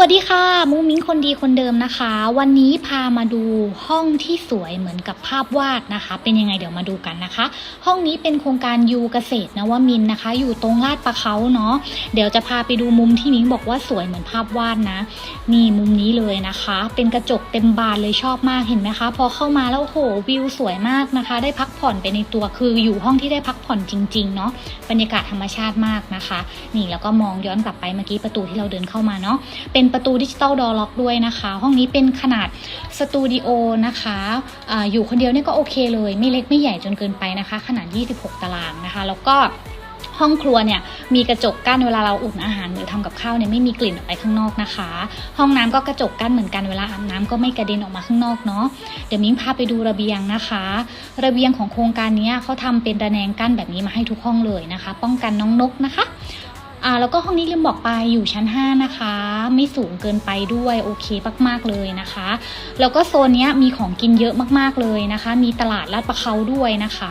วัสดีค่ะมูมิ้งคนดีคนเดิมนะคะ วันนี้พามาดูห้องที่สวยเหมือนกับภาพวาดนะคะ เป็นยังไงเดี๋ยวมาดูกันนะคะ ห้องนี้เป็นโครงการยูเกษตรนวมินนะคะ อยู่ตรงลาดประเขาเนาะเดี๋ยวจะพาไปดูมุมที่มิ้งบอกว่าสวยเหมือนภาพวาดนะนี่มุมนี้เลยนะคะ เป็นกระจกเต็มบานเลยชอบมากเห็นไหมคะ พอเข้ามาแล้วโหวิวสวยมากนะคะ ได้พักผ่อนไปในตัวคืออยู่ห้องที่ได้พักผ่อนจริงๆเนาะบรรยากาศธรรมชาติมากนะคะ นี่แล้วก็มองย้อนกลับไปเมื่อกี้ประตูที่เราเดินเข้ามาเนาะเป็นประตูดิจิตอลดอร์ล็อกด้วยนะคะ ห้องนี้เป็นขนาดสตูดิโอนะคะออยู่คนเดียวเนี่ยก็โอเคเลย ไม่เล็กไม่ใหญ่จนเกินไปนะคะ ขนาด 26 ตารางนะคะ แล้วก็ห้องครัวเนี่ยมีกระจกกั้นเวลาเราอุ่นอาหารหรือทำกับข้าวเนี่ยไม่มีกลิ่นออกไปข้างนอกนะคะ ห้องน้ำก็กระจกกั้นเหมือนกันเวลาอาบน้ำก็ไม่กระเด็นออกมาข้างนอกเนาะเดี๋ยวมิ้งพาไปดูระเบียงนะคะ ระเบียงของโครงการนี้เขาทำเป็นระแนงกั้นแบบนี้มาให้ทุกห้องเลยนะคะ ป้องกันน้องนกนะคะ อ่าแล้วก็ห้องนี้ลืมบอกไปอยู่ชั้น 5 นะคะ ไม่สูงเกินไปด้วยโอเคมากๆเลยนะคะ แล้วก็โซนนี้มีของกินเยอะมากๆเลยนะคะ มีตลาดลาดประเขาด้วยนะคะ